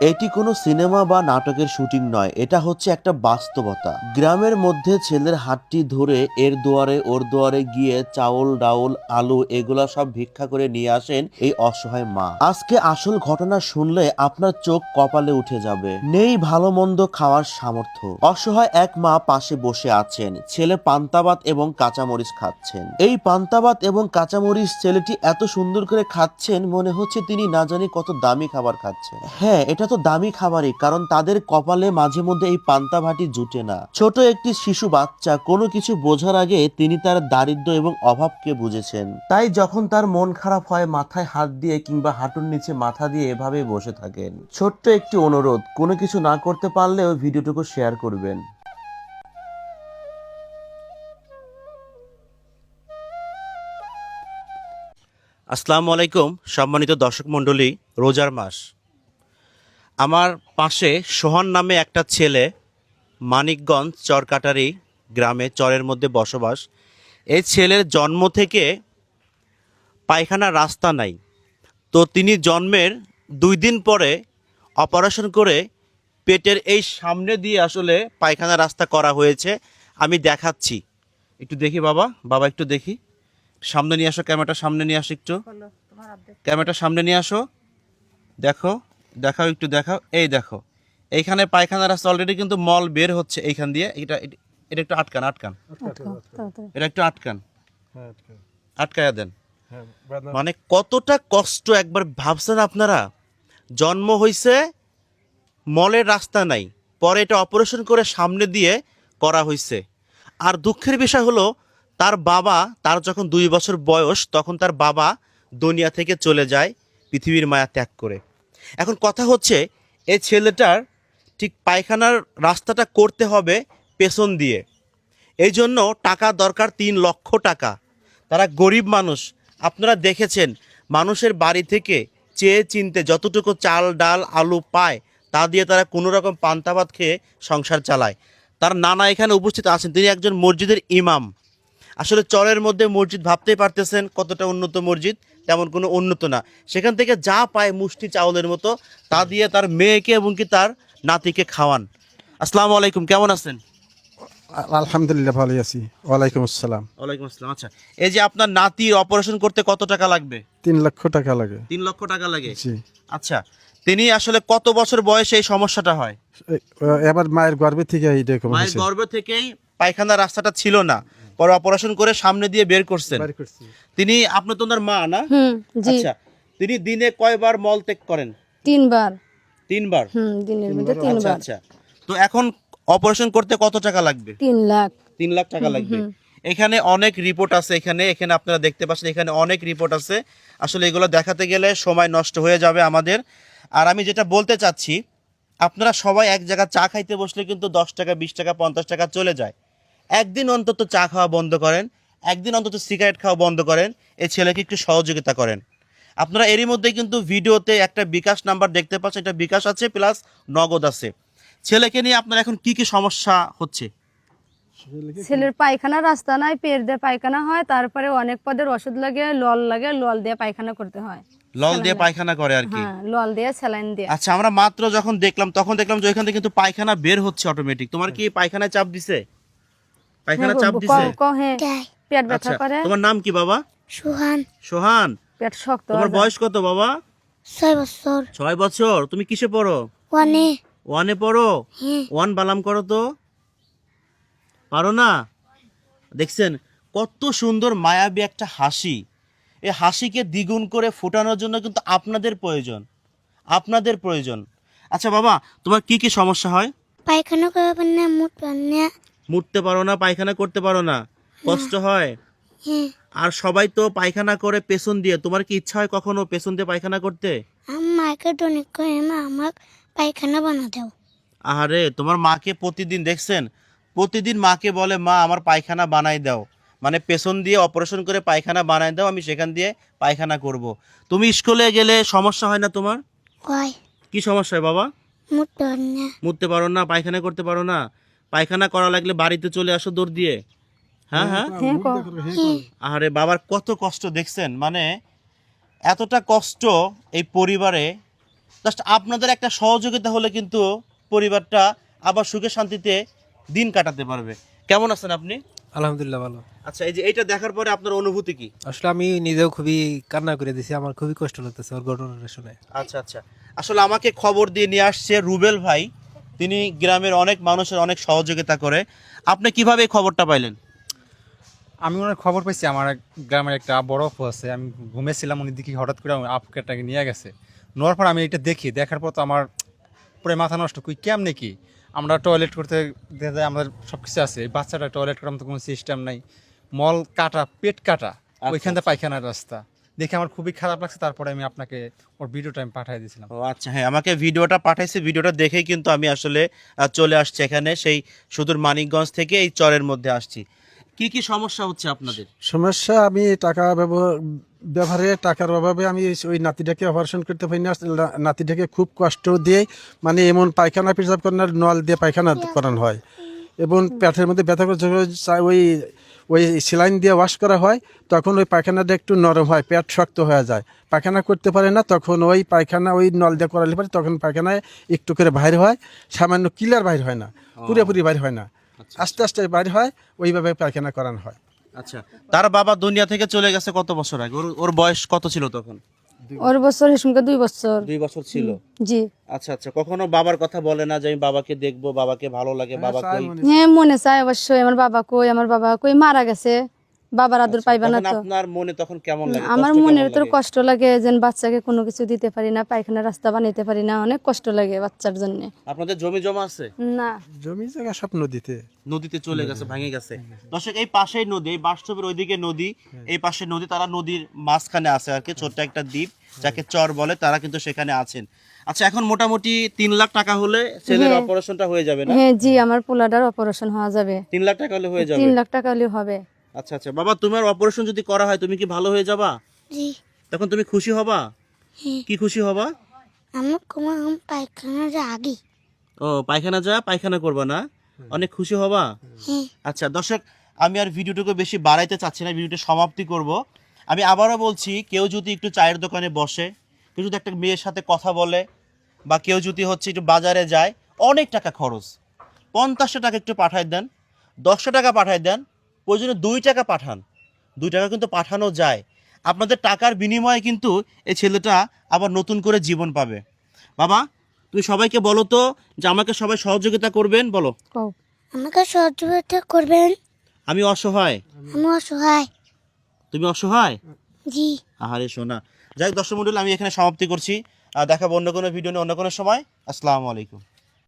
এটি কোনো সিনেমা বা নাটকের শুটিং নয়, এটা হচ্ছে একটা বাস্তবতা। গ্রামের মধ্যে ছেলের হাতটি ধরে এর দুয়ারে, ওর দুয়ারে গিয়ে চাউল, ডাউল, আলু এগুলা সব ভিক্ষা করে নিয়ে আসেন এই অসহায় মা। আজকে আসল ঘটনা শুনলে আপনার চোখ কপালে উঠে যাবে। নেই ভালো মন্দ খাওয়ার সামর্থ্য। অসহায় এক মা পাশে বসে আছেন, ছেলে পান্তাবাত এবং কাঁচামরিচ খাচ্ছেন। এই পান্তাবাত এবং কাঁচামরিচ ছেলেটি এত সুন্দর করে খাচ্ছেন, মনে হচ্ছে তিনি না জানি কত দামি খাবার খাচ্ছেন। হ্যাঁ এটা তো দামি খাবারই, কারণ তাদের কপালে মাঝে মধ্যে এই পান্তা ভাটি জুটে না। ছোট একটি শিশু বাচ্চা, কোনো কিছু বোঝার আগে তিনি তার দারিদ্র্য এবং অভাবকে বুঝেছেন। তাই যখন তার মন খারাপ হয়, মাথায় হাত দিয়ে কিংবা হাঁটুর নিচে মাথা দিয়ে এভাবে বসে থাকেন। ছোট্ট একটি অনুরোধ, কোনো কিছু না করতে পারলেও ভিডিওটুকু শেয়ার করবেন। আসসালামু আলাইকুম, সম্মানিত দর্শক মণ্ডলী, রোজার মাস। আমার পাশে সোহান নামে একটা ছেলে মানিকগঞ্জ চরকাটারি গ্রামে চরের মধ্যে বসবাস। এই ছেলের জন্ম থেকে পায়খানা রাস্তা নাই। তো তিনি জন্মের দুই দিন পরে অপারেশন করে পেটের এই সামনে দিয়ে আসলে পায়খানা রাস্তা করা হয়েছে। আমি দেখাচ্ছি। একটু দেখি বাবা। বাবা একটু দেখি। সামনে নিয়ে আসো ক্যামেরাটা সামনে নিয়ে আসো একটু। ক্যামেরাটা সামনে নিয়ে আসো। দেখো। দেখাও একটু দেখাও। এই দেখো এইখানে পায়খানা রাস্তা অলরেডি কিন্তু মল বের হচ্ছে এইখান দিয়ে। এটা এটা- একটু আটকান আটকান। এটা একটু আটকান। আটকায়া দেন। মানে কতটা কষ্ট একবার ভাবছেন আপনারা? জন্ম হইছে মলের রাস্তা নাই পরে এটা অপারেশন করে সামনে দিয়ে করা হয়েছে আর দুঃখের বিষয় হলো তার বাবা তার যখন দুই বছর বয়স তখন তার বাবা দুনিয়া থেকে চলে যায় পৃথিবীর মায়া ত্যাগ করে। এখন কথা হচ্ছে এই ছেলেটার ঠিক পায়খানার রাস্তাটা করতে হবে পেছন দিয়ে। এই জন্য টাকা দরকার তিন লক্ষ টাকা। তারা গরিব মানুষ। আপনারা দেখেছেন, মানুষের বাড়ি থেকে চেয়ে চিনতে যতটুকু চাল, ডাল, আলু পায়, তা দিয়ে তারা কোনো রকম পান্তা ভাত খেয়ে সংসার চালায়। তার নানা এখানে উপস্থিত আছেন। তিনি একজন মসজিদের ইমাম। আসলে চরের মধ্যে মসজিদ ভাবতেই পারতেছেন কতটা উন্নত মসজিদ। তেমন কোনো উন্নত না। সেখান থেকে যা পায় মুষ্টি চাউলের মতো তা দিয়ে তার মেয়েকে এবং কি তার নাতিকে খাওয়ান। আসসালামু আলাইকুম কেমন আছেন? আলহামদুলিল্লাহ ভালো আছি। ওয়ালাইকুম আসসালাম। ওয়ালাইকুম আসসালাম আচ্ছা। এই যে আপনার নাতির অপারেশন করতে কত টাকা লাগবে? তিন লক্ষ টাকা লাগে। তিন লক্ষ টাকা লাগে? জি। আচ্ছা তিনি আসলে কত বছর বয়সে এই সমস্যাটা হয়? এবার মায়ের গর্ভে থেকে এইরকম মায়ের গর্ভ থেকেই পায়খানা রাস্তাটা ছিল না। পরে অপারেশন করে সামনে দিয়ে বের করছেন। তিনি আপনি তো ওনার মা না? আচ্ছা তিনি দিনে কয়বার মল ত্যাগ করেন? তিনবার। তিনবার? হুম দিনের মধ্যে আচ্ছা তিনবার। আচ্ছা তো এখন অপারেশন করতে কত টাকা লাগবে? তিন লাখ। তিন লাখ টাকা লাগবে। এখানে অনেক রিপোর্ট আছে এখানে এখানে আপনারা দেখতে পাচ্ছেন এখানে অনেক রিপোর্ট আছে। আসলে এগুলো দেখাতে গেলে সময় নষ্ট হয়ে যাবে আমাদের। আর আমি যেটা বলতে চাচ্ছি আপনারা সবাই এক জায়গায় চা খাইতে বসলে কিন্তু দশ টাকা বিশ টাকা পঞ্চাশ টাকা চলে যায়। একদিন অন্তত চা খাওয়া বন্ধ করেন একদিন অন্তত সিগারেট খাওয়া বন্ধ করেন এই ছেলেকে একটু সহযোগিতা করেন। আপনারা এরই মধ্যে কিন্তু ভিডিওতে একটা বিকাশ নাম্বার দেখতে পাচ্ছেন এটা বিকাশ আছে প্লাস নগদ আছে। ছেলেকে নিয়ে আপনার এখন কি কি সমস্যা হচ্ছে? ছেলের পায়খানা রাস্তা নাই পেট দিয়ে পায়খানা হয় তারপরে অনেক পদের ওষুধ লাগে লল লাগে লল দিয়ে পায়খানা করতে হয়। লল দিয়ে পায়খানা করে আর কি? হ্যাঁ লল দিয়ে স্যালাইন দিয়ে। আচ্ছা আমরা মাত্র যখন দেখলাম তখন দেখলাম যে ওইখান থেকে কিন্তু পায়খানা বের হচ্ছে অটোমেটিক তোমার কি পায়খানায় চাপ দিছে? পায়খানা চাপ হ্যাঁ, দিছে? ক- ক- হ্যাঁ। পেট ব্যথা আচ্ছা করে? তোমার নাম কি বাবা? সুহান। সোহান পেট শক্ত তোমার বয়স কত বাবা? ছয় বছর। ছয় বছর তুমি কিসে পড়ো? ওয়ানে। ওয়ানে পড়ো? হ্যাঁ। ওয়ান বালাম করো তো। পারো না? দেখছেন কত সুন্দর মায়াবী একটা হাসি। এই হাসিকে দ্বিগুণ করে ফোটানোর জন্য কিন্তু আপনাদের প্রয়োজন। আপনাদের প্রয়োজন। আচ্ছা বাবা তোমার কি কি সমস্যা হয়? পায়খানা করে পারে না মুখ পারে না মুততে পারো না পায়খানা করতে পারো না। কষ্ট হয়। আর সবাই তো পায়খানা করে পেছন দিয়ে। তোমার কি ইচ্ছা হয় কখনো পেছন দিয়ে পায়খানা করতে? মাকে ডোনেট করে মা আমার পায়খানা বানা দাও আহারে তোমার মাকে প্রতিদিন দেখছেন? প্রতিদিন মাকে বলে মা আমার পায়খানা বানাই দাও। মানে পেছন দিয়ে অপারেশন করে পায়খানা বানাই দাও আমি সেখান দিয়ে পায়খানা করব। তুমি স্কুলে গেলে সমস্যা হয় না তোমার? হয়। কি সমস্যা হয় বাবা? মুততে পারো না পায়খানা করতে পারো না। পায়খানা করা লাগলে বাড়িতে চলে আসো দৌড় দিয়ে। হ্যাঁ হ্যাঁ। হ্যাঁ আরে বাবার কত কষ্ট দেখছেন? মানে এতটা কষ্ট এই পরিবারে। জাস্ট আপনাদের একটা সহযোগিতা হলে কিন্তু পরিবারটা আবার সুখে শান্তিতে দিন কাটাতে পারবে। কেমন আছেন আপনি? আলহামদুলিল্লাহ ভালো। আচ্ছা এই যে এইটা দেখার পরে আপনার অনুভূতি কি? আসলে আমি নিজেও খুবই কান্না করে দিছি। আমার খুবই কষ্ট লাগতেছে ওর ঘটনাটা শুনে। আচ্ছা আচ্ছা। আসলে আমাকে খবর দিয়ে নিয়ে আসছে রুবেল ভাই। তিনি গ্রামের অনেক মানুষের অনেক সহযোগিতা করে। আপনি কীভাবে এই খবরটা পাইলেন? আমি ওনার খবর পেয়েছি আমার এক গ্রামের একটা বড় আপু আছে আমি ঘুমেছিলাম উনি দেখি হঠাৎ করে আপুটাকে নিয়ে গেছে। নেওয়ার পর আমি এটা দেখি দেখার পর তো আমার পুরো মাথা নষ্ট কই কেমনে কি? আমরা টয়লেট করতে দেখা যায় আমাদের সব কিছু আছে বাচ্চাটা টয়লেট করার মতো কোনো সিস্টেম নাই। মল কাটা পেট কাটা ওইখান থেকে পায়খানার রাস্তা। দেখে আমার খুবই খারাপ লাগছে তারপরে আমি আপনাকে ওর ভিডিওটা আমি পাঠিয়ে দিয়েছিলাম। ও আচ্ছা হ্যাঁ আমাকে ভিডিওটা পাঠাইছে ভিডিওটা দেখেই কিন্তু আমি আসলে চলে আসছি এখানে সেই সুদূর মানিকগঞ্জ থেকে এই চরের মধ্যে আসছি। কি কি সমস্যা হচ্ছে আপনাদের? সমস্যা আমি টাকা ব্যবহার ব্যবহারে টাকার অভাবে আমি ওই নাতিটাকে অপারেশন করতে পারি না। না- নাতিটাকে খুব কষ্ট দিয়ে মানে এমন পায়খানা পেশাব করানোর নল দিয়ে পায়খানা করানো হয়। এবং পেটের মধ্যে ব্যথা করে যখন ওই ওই সেলাইন দিয়ে ওয়াশ করা হয় তখন ওই পায়খানাটা একটু নরম হয় পেট শক্ত হয়ে যায়। পায়খানা করতে পারে না তখন ওই পায়খানা ওই নল দিয়ে করালে পারে তখন পায়খানায় একটু করে বাইর হয় সামান্য কিলার বাইর হয় না পুরোপুরি বাইর হয় না। আস্তে আস্তে বাইর হয় ওইভাবে পায়খানা করানো হয়। আচ্ছা। তার বাবা দুনিয়া থেকে চলে গেছে কত বছর আগে? ওর ওর বয়স কত ছিল তখন? ওর বছর হিসমকে দুই বছর। দুই বছর ছিল? জি। আচ্ছা আচ্ছা কখনো বাবার কথা বলে না যে আমি বাবাকে দেখব বাবাকে ভালো লাগে বাবা কই? হ্যাঁ মনে চায় অবশ্যই। আমার বাবা কই আমার বাবা কই মারা গেছে। বাবার আদর পাইবা না তো। আপনার মনে তখন কেমন লাগে? আমার কেমন তোর কষ্ট লাগে যে বাচ্চাকে কোনো কিছু দিতে পারি না পায়খানা রাস্তা বানাইতে পারি না অনেক কষ্ট লাগে বাচ্চার জন্য। আপনাদের জমি জমা আছে? না। জমি জায়গা সব নদীতে। নদীতে চলে গেছে ভেঙে গেছে। দর্শক এই পাশেই নদী এই বাস্তবের ওইদিকে নদী এই পাশে নদী তারা নদীর মাঝখানে আছে আর কি ছোট্ট একটা দ্বীপ যাকে চর বলে তারা কিন্তু সেখানে আছেন। আচ্ছা এখন মোটামুটি তিন লাখ টাকা হলে ছেলের হ্যাঁ। অপারেশনটা হয়ে যাবে না? হ্যাঁ জি আমার পোলাডার অপারেশন হওয়া যাবে। তিন লাখ টাকা হলে হয়ে যাবে? তিন লাখ টাকা হলে হবে। আচ্ছা আচ্ছা। বাবা তোমার অপারেশন যদি করা হয় তুমি কি ভালো হয়ে যাবা? জি। তখন তুমি খুশি হবা? হ্যাঁ। কি খুশি হবা? আমার কুমার পায়খানার আগে। ও পায়খানা যা পায়খানা করবা না? অনেক খুশি হবা? হ্যাঁ। আচ্ছা দর্শক আমি আর ভিডিওটাকে বেশি বাড়াইতে চাচ্ছি না ভিডিওটা সমাপ্তি করব। আমি আবারও বলছি কেউ যদি একটু চায়ের দোকানে বসে কেউ যদি একটা মেয়ের সাথে কথা বলে বা কেউ যদি হচ্ছে একটু বাজারে যায় অনেক টাকা খরচ। পঞ্চাশটা টাকা একটু পাঠাই দেন দশশো টাকা পাঠাই দেন প্রয়োজনে দুই টাকা পাঠান। দুই টাকা কিন্তু পাঠানো যায়। আপনাদের টাকার বিনিময়ে কিন্তু এই ছেলেটা আবার নতুন করে জীবন পাবে। বাবা তুমি সবাইকে বলো তো যে আমাকে সবাই সহযোগিতা করবেন বলো। আমাকে সহযোগিতা করবেন? আমি অসহায়। আমি অসহায়। তুমি অসহায়? জি। আহারে সোনা। যাই দর্শক মন্ডল আমি এখানে সমাপ্তি করছি। দেখাবো অন্য কোনো ভিডিও নিয়ে অন্য কোনো সময়। আসসালামু আলাইকুম।